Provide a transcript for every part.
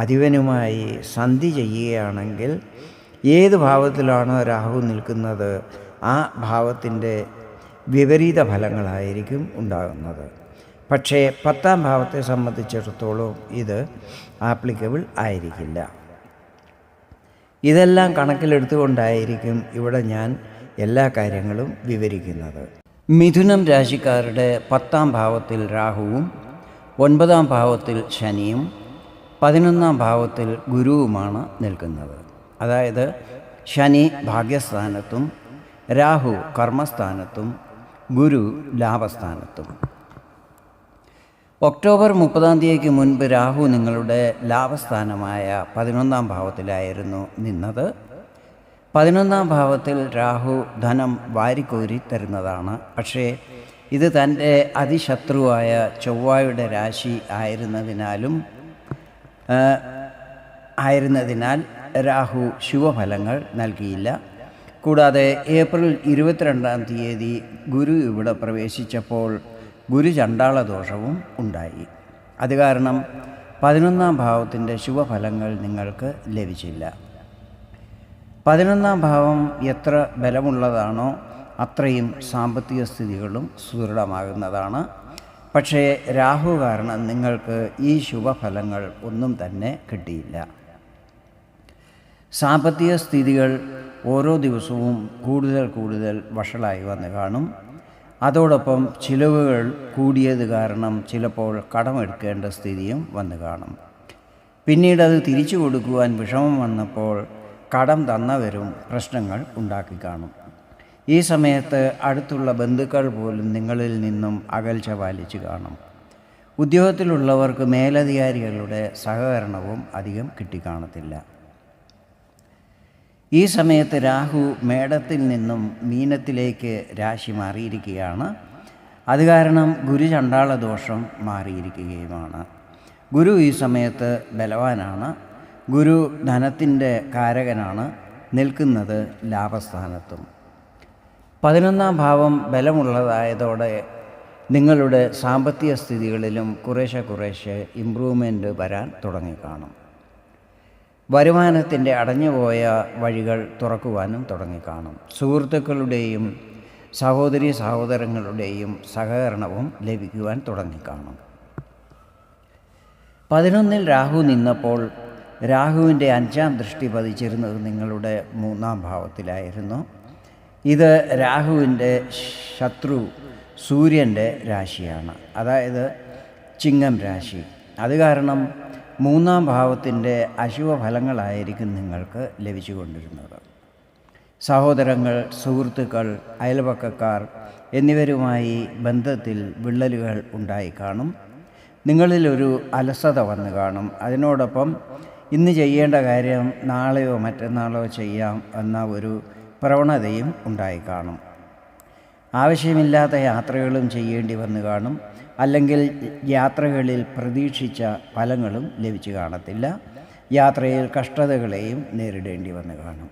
അധിപനുമായി സന്ധി ചെയ്യുകയാണെങ്കിൽ ഏത് ഭാവത്തിലാണോ രാഹു നിൽക്കുന്നത്? ആ ഭാവത്തിന്റെ വിപരീത ഫലങ്ങളായിരിക്കും ഉണ്ടാകുന്നത്. പക്ഷേ പത്താം ഭാവത്തെ സംബന്ധിച്ചിടത്തോളം ഇത് ആപ്ലിക്കബിൾ ആയിരിക്കില്ല. ഇതെല്ലാം കണക്കിലെടുത്തുകൊണ്ടായിരിക്കും ഇവിടെ ഞാൻ എല്ലാ കാര്യങ്ങളും വിവരിക്കുന്നത്. മിഥുനം രാശിക്കാരുടെ പത്താം ഭാവത്തിൽ രാഹുവും ഒൻപതാം ഭാവത്തിൽ ശനിയും പതിനൊന്നാം ഭാവത്തിൽ ഗുരുവുമാണ് നിൽക്കുന്നത്. അതായത് ശനി ഭാഗ്യസ്ഥാനത്തും രാഹു കർമ്മസ്ഥാനത്തും ഗുരു ലാഭസ്ഥാനത്തും. ഒക്ടോബർ മുപ്പതാം തീയതിക്ക് മുൻപ് രാഹു നിങ്ങളുടെ ലാഭസ്ഥാനമായ പതിനൊന്നാം ഭാവത്തിലായിരുന്നു നിന്നത്. പതിനൊന്നാം ഭാവത്തിൽ രാഹു ധനം വാരിക്കോരി തരുന്നതാണ്. പക്ഷേ ഇത് തന്റെ അതിശത്രുവായ ചൊവ്വായുടെ രാശി ആയിരുന്നതിനാലും ആയിരുന്നതിനാൽ രാഹു ശുഭഫലങ്ങൾ നൽകിയില്ല. കൂടാതെ ഏപ്രിൽ ഇരുപത്തിരണ്ടാം തീയതി ഗുരു ഇവിടെ പ്രവേശിച്ചപ്പോൾ ഗുരു ചണ്ടാള ദോഷവും ഉണ്ടായി. അത് കാരണം പതിനൊന്നാം ഭാവത്തിന്റെ ശുഭഫലങ്ങൾ നിങ്ങൾക്ക് ലഭിച്ചില്ല. പതിനൊന്നാം ഭാവം എത്ര ബലമുള്ളതാണോ അത്രയും സാമ്പത്തിക സ്ഥിതികളും സുദൃഢമാകുന്നതാണ് പക്ഷേ രാഹു കാരണം നിങ്ങൾക്ക് ഈ ശുഭഫലങ്ങൾ ഒന്നും തന്നെ കിട്ടിയില്ല. സാമ്പത്തിക സ്ഥിതികൾ ഓരോ ദിവസവും കൂടുതൽ കൂടുതൽ വഷളായി വന്ന് കാണും. അതോടൊപ്പം ചിലവുകൾ കൂടിയത് കാരണം ചിലപ്പോൾ കടമെടുക്കേണ്ട സ്ഥിതിയും വന്നു കാണും. പിന്നീട് അത് തിരിച്ചു കൊടുക്കുവാൻ വിഷമം വന്നപ്പോൾ കടം തന്നവരും പ്രശ്നങ്ങൾ ഉണ്ടാക്കി കാണും. ഈ സമയത്ത് അടുത്തുള്ള ബന്ധുക്കൾ പോലും നിങ്ങളിൽ നിന്നും അകൽച്ച പാലിച്ചു കാണും. ഉദ്യോഗത്തിലുള്ളവർക്ക് മേലധികാരികളുടെ സഹകരണവും അധികം കിട്ടിക്കാണത്തില്ല. ഈ സമയത്ത് രാഹു മേടത്തിൽ നിന്നും മീനത്തിലേക്ക് രാശി മാറിയിരിക്കുകയാണ്. അത് കാരണം ഗുരു ചണ്ടാള ദോഷം മാറിയിരിക്കുകയുമാണ്. ഗുരു ഈ സമയത്ത് ബലവാനാണ്. ഗുരു ധനത്തിന്റെ കാരകനാണ്. നിൽക്കുന്നത് ലാഭസ്ഥാനത്തും. പതിനൊന്നാം ഭാവം ബലമുള്ളതായതോടെ നിങ്ങളുടെ സാമ്പത്തിക സ്ഥിതികളിലും കുറേശ്ശെ കുറേശ്ശെ ഇമ്പ്രൂവ്മെന്റ് വരാൻ തുടങ്ങിക്കാണും. വരുമാനത്തിന്റെ അടഞ്ഞുപോയ വഴികൾ തുറക്കുവാനും തുടങ്ങിക്കാണും. സുഹൃത്തുക്കളുടെയും സഹോദരി സഹോദരങ്ങളുടെയും സഹകരണവും ലഭിക്കുവാൻ തുടങ്ങിക്കാണും. പതിനൊന്നിൽ രാഹു നിന്നപ്പോൾ രാഹുവിന്റെ അഞ്ചാം ദൃഷ്ടി പതിച്ചിരുന്നത് നിങ്ങളുടെ മൂന്നാം ഭാവത്തിലായിരുന്നു. ഇത് രാഹുവിന്റെ ശത്രു സൂര്യന്റെ രാശിയാണ്. അതായത് ചിങ്ങം രാശി. അത് കാരണം മൂന്നാം ഭാവത്തിന്റെ അശുഭഫലങ്ങളായിരിക്കും നിങ്ങൾക്ക് ലഭിച്ചു കൊണ്ടിരുന്നത് സഹോദരങ്ങൾ സുഹൃത്തുക്കൾ അയൽപക്കക്കാർ എന്നിവരുമായി ബന്ധത്തിൽ വിള്ളലുകൾ ഉണ്ടായി കാണും. നിങ്ങളിലൊരു അലസത വന്ന് കാണും. അതിനോടൊപ്പം ഇന്ന് ചെയ്യേണ്ട കാര്യം നാളെയോ മറ്റന്നാളോ ചെയ്യാം എന്ന ഒരു പ്രവണതയും ഉണ്ടായി കാണും. ആവശ്യമില്ലാത്ത യാത്രകളും ചെയ്യേണ്ടി വന്ന് കാണും. അല്ലെങ്കിൽ യാത്രകളിൽ പ്രതീക്ഷിച്ച ഫലങ്ങളും ലഭിച്ചു കാണത്തില്ല. യാത്രയിൽ കഷ്ടതകളെയും നേരിടേണ്ടി വന്ന് കാണും.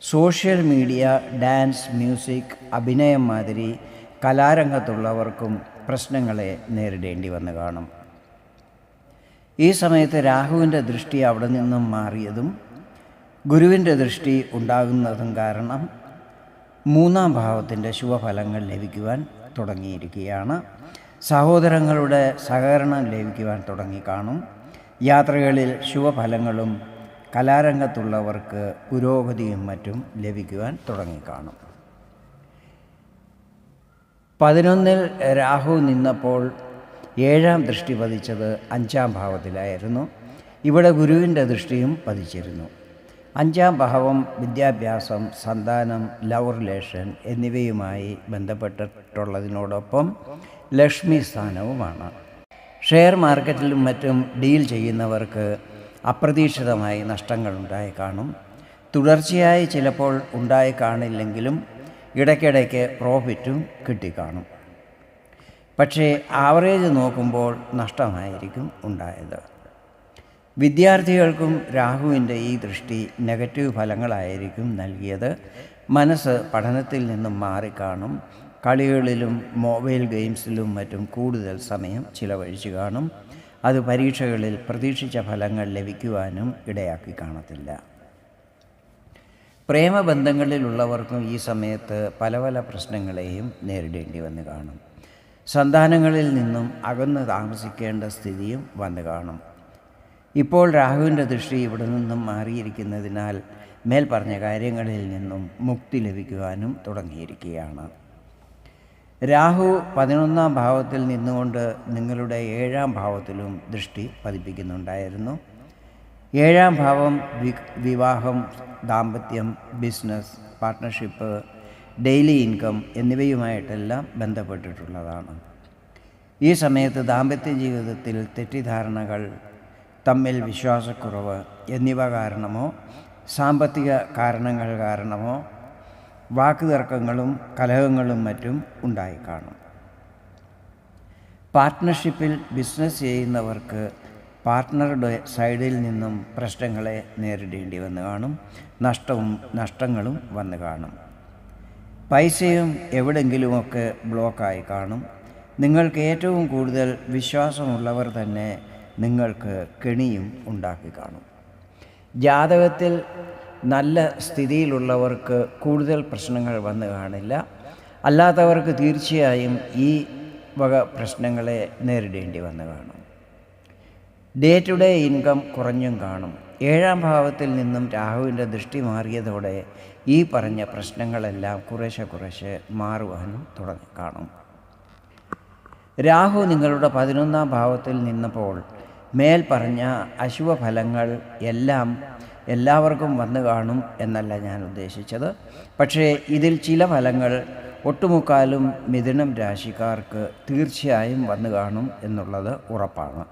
സോഷ്യൽ മീഡിയ ഡാൻസ് മ്യൂസിക് അഭിനയം മാതിരി കലാരംഗത്തുള്ളവർക്കും പ്രശ്നങ്ങളെ നേരിടേണ്ടി വന്ന് കാണും. ഈ സമയത്ത് രാഹുവിന്റെ ദൃഷ്ടി അവിടെ നിന്നും മാറിയതും ഗുരുവിന്റെ ദൃഷ്ടി ഉണ്ടാകുന്നതും കാരണം മൂന്നാം ഭാവത്തിന്റെ ശുഭഫലങ്ങൾ ലഭിക്കുവാൻ തുടങ്ങിയിരിക്കുകയാണ്. സഹോദരങ്ങളുടെ സഹകരണം ലഭിക്കുവാൻ തുടങ്ങിക്കാണും. യാത്രകളിൽ ശുഭഫലങ്ങളും കലാരംഗത്തുള്ളവർക്ക് പുരോഗതിയും മറ്റും ലഭിക്കുവാൻ തുടങ്ങിക്കാണും. പതിനൊന്നിൽ രാഹു നിന്നപ്പോൾ ഏഴാം ദൃഷ്ടി പതിച്ചത് അഞ്ചാം ഭാവത്തിലായിരുന്നു. ഇവിടെ ഗുരുവിന്റെ ദൃഷ്ടിയും പതിച്ചിരുന്നു. അഞ്ചാം ഭാവം വിദ്യാഭ്യാസം സന്താനം ലവ് റിലേഷൻ എന്നിവയുമായി ബന്ധപ്പെട്ടിട്ടുള്ളതിനോടൊപ്പം ലക്ഷ്മി സ്ഥാനവുമാണ്. ഷെയർ മാർക്കറ്റിലും മറ്റും ഡീൽ ചെയ്യുന്നവർക്ക് അപ്രതീക്ഷിതമായി നഷ്ടങ്ങൾ ഉണ്ടായി കാണും. തുടർച്ചയായി ചിലപ്പോൾ ഉണ്ടായി കാണില്ലെങ്കിലും ഇടയ്ക്കിടയ്ക്ക് പ്രോഫിറ്റും കിട്ടിക്കാണും. പക്ഷേ ആവറേജ് നോക്കുമ്പോൾ നഷ്ടമായിരിക്കും ഉണ്ടായത്. വിദ്യാർത്ഥികൾക്കും രാഹുവിന്റെ ഈ ദൃഷ്ടി നെഗറ്റീവ് ഫലങ്ങളായിരിക്കും നൽകിയത്. മനസ്സ് പഠനത്തിൽ നിന്നും മാറിക്കാണും. കളികളിലും മൊബൈൽ ഗെയിംസിലും മറ്റും കൂടുതൽ സമയം ചിലവഴിച്ചു കാണും. അത് പരീക്ഷകളിൽ പ്രതീക്ഷിച്ച ഫലങ്ങൾ ലഭിക്കുവാനും ഇടയാക്കി കാണത്തില്ല. പ്രേമബന്ധങ്ങളിലുള്ളവർക്കും ഈ സമയത്ത് പല പല പ്രശ്നങ്ങളെയും നേരിടേണ്ടി വന്ന് കാണും. സന്താനങ്ങളിൽ നിന്നും അകന്ന് താമസിക്കേണ്ട സ്ഥിതിയും വന്നു കാണും. ഇപ്പോൾ രാഹുവിന്റെ ദൃഷ്ടി ഇവിടെ നിന്നും മാറിയിരിക്കുന്നതിനാൽ മേൽ പറഞ്ഞ കാര്യങ്ങളിൽ നിന്നും മുക്തി ലഭിക്കുവാനും തുടങ്ങിയിരിക്കുകയാണ്. രാഹു പതിനൊന്നാം ഭാവത്തിൽ നിന്നുകൊണ്ട് നിങ്ങളുടെ ഏഴാം ഭാവത്തിലും ദൃഷ്ടി പതിപ്പിക്കുന്നുണ്ടായിരുന്നു. ഏഴാം ഭാവം വിവാഹം ദാമ്പത്യം ബിസിനസ് പാർട്ട്ണർഷിപ്പ് ഡെയിലി ഇൻകം എന്നിവയുമായിട്ടെല്ലാം ബന്ധപ്പെട്ടിട്ടുള്ളതാണ്. ഈ സമയത്ത് ദാമ്പത്യ ജീവിതത്തിൽ തെറ്റിദ്ധാരണകൾ തമ്മിൽ വിശ്വാസക്കുറവ് എന്നിവ കാരണമോ സാമ്പത്തിക കാരണങ്ങൾ കാരണമോ വാക്കുതർക്കങ്ങളും കലഹങ്ങളും മറ്റും ഉണ്ടായി കാണും പാർട്ട്ണർഷിപ്പിൽ ബിസിനസ് ചെയ്യുന്നവർക്ക് പാർട്ട്ണറുടെ സൈഡിൽ നിന്നും പ്രശ്നങ്ങളെ നേരിടേണ്ടി വന്നു കാണും നഷ്ടവും നഷ്ടങ്ങളും വന്നു കാണും. പൈസയും എവിടെങ്കിലുമൊക്കെ ബ്ലോക്കായി കാണും. നിങ്ങൾക്ക് ഏറ്റവും കൂടുതൽ വിശ്വാസമുള്ളവർ തന്നെ നിങ്ങൾക്ക് കെണിയും ഉണ്ടാക്കി കാണും. ജാതകത്തിൽ നല്ല സ്ഥിതിയിലുള്ളവർക്ക് കൂടുതൽ പ്രശ്നങ്ങൾ വന്നു കാണില്ല. അല്ലാത്തവർക്ക് തീർച്ചയായും ഈ വക പ്രശ്നങ്ങളെ നേരിടേണ്ടി വന്നു കാണും. ഡേ ടു ഡേ ഇൻകം കുറഞ്ഞും കാണും. ഏഴാം ഭാവത്തിൽ നിന്നും രാഹുവിന്റെ ദൃഷ്ടി മാറിയതോടെ ഈ പറഞ്ഞ പ്രശ്നങ്ങളെല്ലാം കുറേശ്ശെ കുറേശ്ശെ മാറുവാനും തുടങ്ങി കാണും. രാഹു നിങ്ങളുടെ പതിനൊന്നാം ഭാവത്തിൽ നിന്നപ്പോൾ മേൽ പറഞ്ഞ അശുഭഫലങ്ങൾ എല്ലാം എല്ലാവർക്കും വന്നു കാണും എന്നല്ല ഞാൻ ഉദ്ദേശിച്ചത്. പക്ഷേ ഇതിൽ ചില ഫലങ്ങൾ ഒട്ടുമുക്കാലും മിഥുനം രാശിക്കാർക്ക് തീർച്ചയായും വന്നു കാണും എന്നുള്ളത് ഉറപ്പാണ്.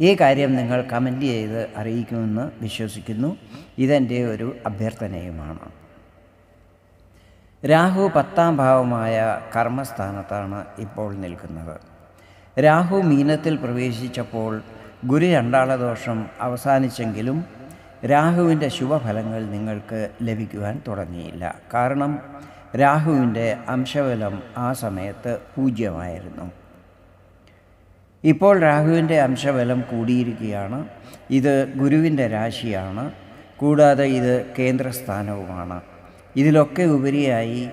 ഈ കാര്യം നിങ്ങൾ കമന്റ് ചെയ്ത് അറിയിക്കുമെന്ന് വിശ്വസിക്കുന്നു. ഇതെന്റെ ഒരു അഭ്യർത്ഥനയുമാണ്. രാഹു പത്താം ഭാവമായ കർമ്മസ്ഥാനത്താണ് ഇപ്പോൾ നിൽക്കുന്നത്. രാഹു മീനത്തിൽ പ്രവേശിച്ചപ്പോൾ ഗുരു രണ്ടാളദോഷം അവസാനിച്ചെങ്കിലും രാഹുവിന്റെ ശുഭഫലങ്ങൾ നിങ്ങൾക്ക് ലഭിക്കുവാൻ തുടങ്ങിയില്ല. കാരണം രാഹുവിന്റെ അംശബലം ആ സമയത്ത് പൂജ്യമായിരുന്നു. ഇപ്പോൾ രാഹുവിന്റെ അംശബലം കൂടിയിരിക്കുകയാണ്. ഇത് ഗുരുവിന്റെ രാശിയാണ്. കൂടാതെ ഇത് കേന്ദ്രസ്ഥാനവുമാണ്. ഇതിലൊക്കെ ഉപരിയായി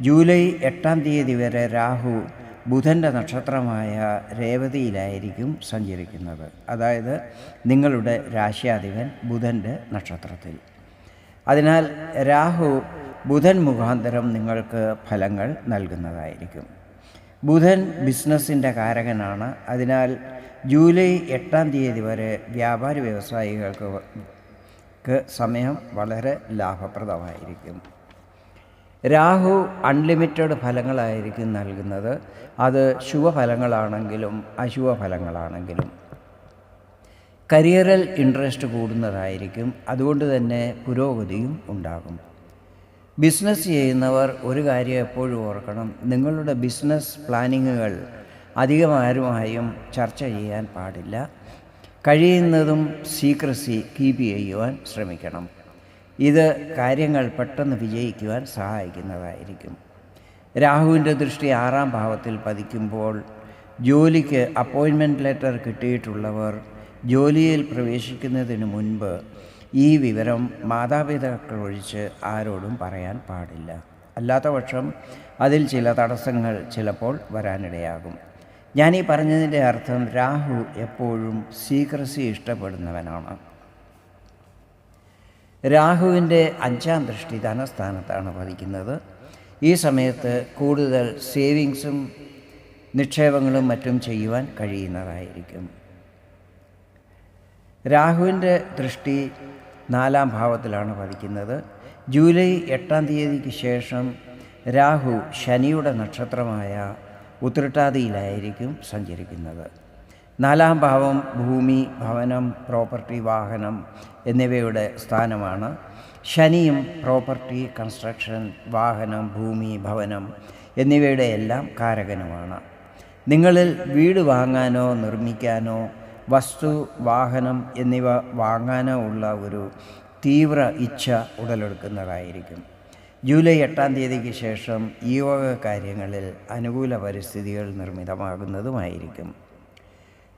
ജൂലൈ എട്ടാം തീയതി വരെ രാഹു ബുധന്റെ നക്ഷത്രമായ രേവതിയിലായിരിക്കും സഞ്ചരിക്കുന്നത്. അതായത് നിങ്ങളുടെ രാശ്യാധിപൻ ബുധന്റെ നക്ഷത്രത്തിൽ. അതിനാൽ രാഹു ബുധൻ മുഖാന്തരം നിങ്ങൾക്ക് ഫലങ്ങൾ നൽകുന്നതായിരിക്കും. ബുധൻ ബിസിനസ്സിന്റെ കാരകനാണ്. അതിനാൽ ജൂലൈ എട്ടാം തീയതി വരെ വ്യാപാരി വ്യവസായികൾക്ക് സമയം വളരെ ലാഭപ്രദമായിരിക്കും. രാഹു അൺലിമിറ്റഡ് ഫലങ്ങളായിരിക്കും നൽകുന്നത്. അത് ശുഭഫലങ്ങളാണെങ്കിലും അശുഭഫലങ്ങളാണെങ്കിലും. കരിയറിൽ ഇൻട്രസ്റ്റ് കൂടുന്നതായിരിക്കും. അതുകൊണ്ട് തന്നെ പുരോഗതിയും ഉണ്ടാകും. ബിസിനസ് ചെയ്യുന്നവർ ഒരു കാര്യം എപ്പോഴും ഓർക്കണം. നിങ്ങളുടെ ബിസിനസ് പ്ലാനിങ്ങുകൾ അധികം ആരുമായും ചർച്ച ചെയ്യാൻ പാടില്ല. കഴിയുന്നതും സീക്രസി കീപ്പ് ചെയ്യുവാൻ ശ്രമിക്കണം. ഇത് കാര്യങ്ങൾ പെട്ടെന്ന് വിജയിക്കുവാൻ സഹായിക്കുന്നതായിരിക്കും. രാഹുവിന്റെ ദൃഷ്ടി ആറാം ഭാവത്തിൽ പതിക്കുമ്പോൾ ജോലിക്ക് അപ്പോയിൻമെന്റ് ലെറ്റർ കിട്ടിയിട്ടുള്ളവർ ജോലിയിൽ പ്രവേശിക്കുന്നതിന് മുൻപ് ഈ വിവരം മാതാപിതാക്കൾ ഒഴിച്ച് ആരോടും പറയാൻ പാടില്ല. അല്ലാത്ത പക്ഷം അതിൽ ചില തടസ്സങ്ങൾ ചിലപ്പോൾ വരാനിടയാകും. ഞാനീ പറഞ്ഞതിന്റെ അർത്ഥം രാഹു എപ്പോഴും സീക്രസി ഇഷ്ടപ്പെടുന്നവനാണ്. രാഹുവിന്റെ അഞ്ചാം ദൃഷ്ടി ധനസ്ഥാനത്താണ് പതിക്കുന്നത്. ഈ സമയത്ത് കൂടുതൽ സേവിങ്സും നിക്ഷേപങ്ങളും മറ്റും ചെയ്യുവാൻ കഴിയുന്നതായിരിക്കും. രാഹുവിന്റെ ദൃഷ്ടി നാലാം ഭാവത്തിലാണ് പതിക്കുന്നത്. ജൂലൈ എട്ടാം തീയതിക്ക് ശേഷം രാഹു ശനിയുടെ നക്ഷത്രമായ ഉത്രട്ടാതിയിലായിരിക്കും സഞ്ചരിക്കുന്നത്. നാലാം ഭാവം ഭൂമി ഭവനം പ്രോപ്പർട്ടി വാഹനം എന്നിവയുടെ സ്ഥാനമാണ്. ശനിയും പ്രോപ്പർട്ടി കൺസ്ട്രക്ഷൻ വാഹനം ഭൂമി ഭവനം എന്നിവയുടെ എല്ലാം കാരകനുമാണ്. നിങ്ങളിൽ വീട് വാങ്ങാനോ നിർമ്മിക്കാനോ വസ്തു വാഹനം എന്നിവ വാങ്ങാനോ ഉള്ള ഒരു തീവ്ര ഇച്ഛ ഉടലെടുക്കുന്നതായിരിക്കും. ജൂലൈ എട്ടാം തീയതിക്ക് ശേഷം ഈ വക കാര്യങ്ങളിൽ അനുകൂല പരിസ്ഥിതികൾ നിർമ്മിതമാകുന്നതുമായിരിക്കും.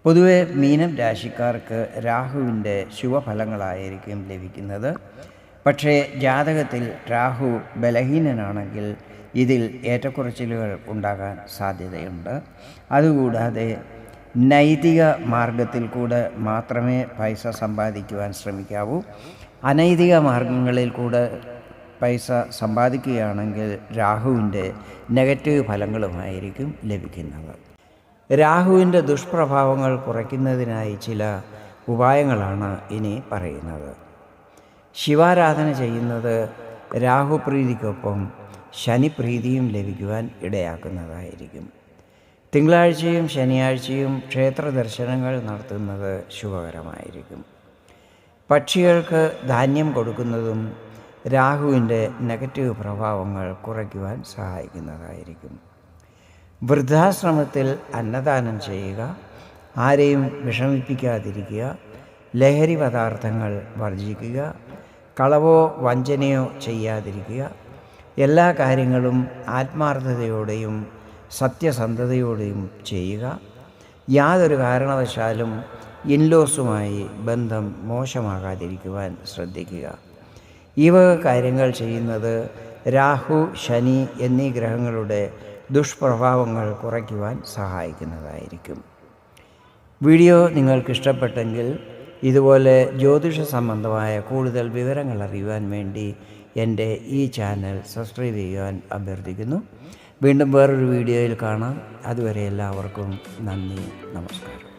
പൊതുവെ മീനം രാശിക്കാർക്ക് രാഹുവിന്റെ ശുഭഫലങ്ങളായിരിക്കും ലഭിക്കുന്നത്. പക്ഷേ ജാതകത്തിൽ രാഹു ബലഹീനനാണെങ്കിൽ ഇതിൽ ഏറ്റക്കുറച്ചിലുകൾ ഉണ്ടാകാൻ സാധ്യതയുണ്ട്. അതുകൂടാതെ നൈതിക മാർഗത്തിൽ കൂടെ മാത്രമേ പൈസ സമ്പാദിക്കുവാൻ ശ്രമിക്കാവൂ. അനൈതിക മാർഗങ്ങളിൽ കൂടെ പൈസ സമ്പാദിക്കുകയാണെങ്കിൽ രാഹുവിന്റെ നെഗറ്റീവ് ഫലങ്ങളുമായിരിക്കും ലഭിക്കുന്നത്. രാഹുവിന്റെ ദുഷ്പ്രഭാവങ്ങൾ കുറയ്ക്കുന്നതിനായി ചില ഉപായങ്ങളാണ് ഇനി പറയുന്നത്. ശിവാരാധന ചെയ്യുന്നത് രാഹുപ്രീതിക്കൊപ്പം ശനിപ്രീതിയും ലഭിക്കുവാൻ ഇടയാക്കുന്നതായിരിക്കും. തിങ്കളാഴ്ചയും ശനിയാഴ്ചയും ക്ഷേത്ര ദർശനങ്ങൾ നടത്തുന്നത് ശുഭകരമായിരിക്കും. പക്ഷികൾക്ക് ധാന്യം കൊടുക്കുന്നതും രാഹുവിന്റെ നെഗറ്റീവ് പ്രഭാവങ്ങൾ കുറയ്ക്കുവാൻ സഹായിക്കുന്നതായിരിക്കും. വൃദ്ധാശ്രമത്തിൽ അന്നദാനം ചെയ്യുക ആരെയും വിഷമിപ്പിക്കാതിരിക്കുക ലഹരി പദാർത്ഥങ്ങൾ വർജിക്കുക കളവോ വഞ്ചനയോ ചെയ്യാതിരിക്കുക. എല്ലാ കാര്യങ്ങളും ആത്മാർത്ഥതയോടെയും സത്യസന്ധതയോടെയും ചെയ്യുക. യാതൊരു കാരണവശാലും ഇൻലോസുമായി ബന്ധം മോശമാകാതിരിക്കുവാൻ ശ്രദ്ധിക്കുക. ഈ വക കാര്യങ്ങൾ ചെയ്യുന്നത് രാഹു ശനി എന്നീ ഗ്രഹങ്ങളുടെ ദുഷ്പ്രഭാവങ്ങൾ കുറയ്ക്കുവാൻ സഹായിക്കുന്നതായിരിക്കും. വീഡിയോ നിങ്ങൾക്ക് ഇഷ്ടപ്പെട്ടെങ്കിൽ ഇതുപോലെ ജ്യോതിഷ സംബന്ധമായ കൂടുതൽ വിവരങ്ങൾ അറിയുവാൻ വേണ്ടി എന്റെ ഈ ചാനൽ സബ്സ്ക്രൈബ് ചെയ്യുവാൻ അഭ്യർത്ഥിക്കുന്നു. വീണ്ടും വേറൊരു വീഡിയോയിൽ കാണാം. അതുവരെ എല്ലാവർക്കും നന്ദി നമസ്കാരം.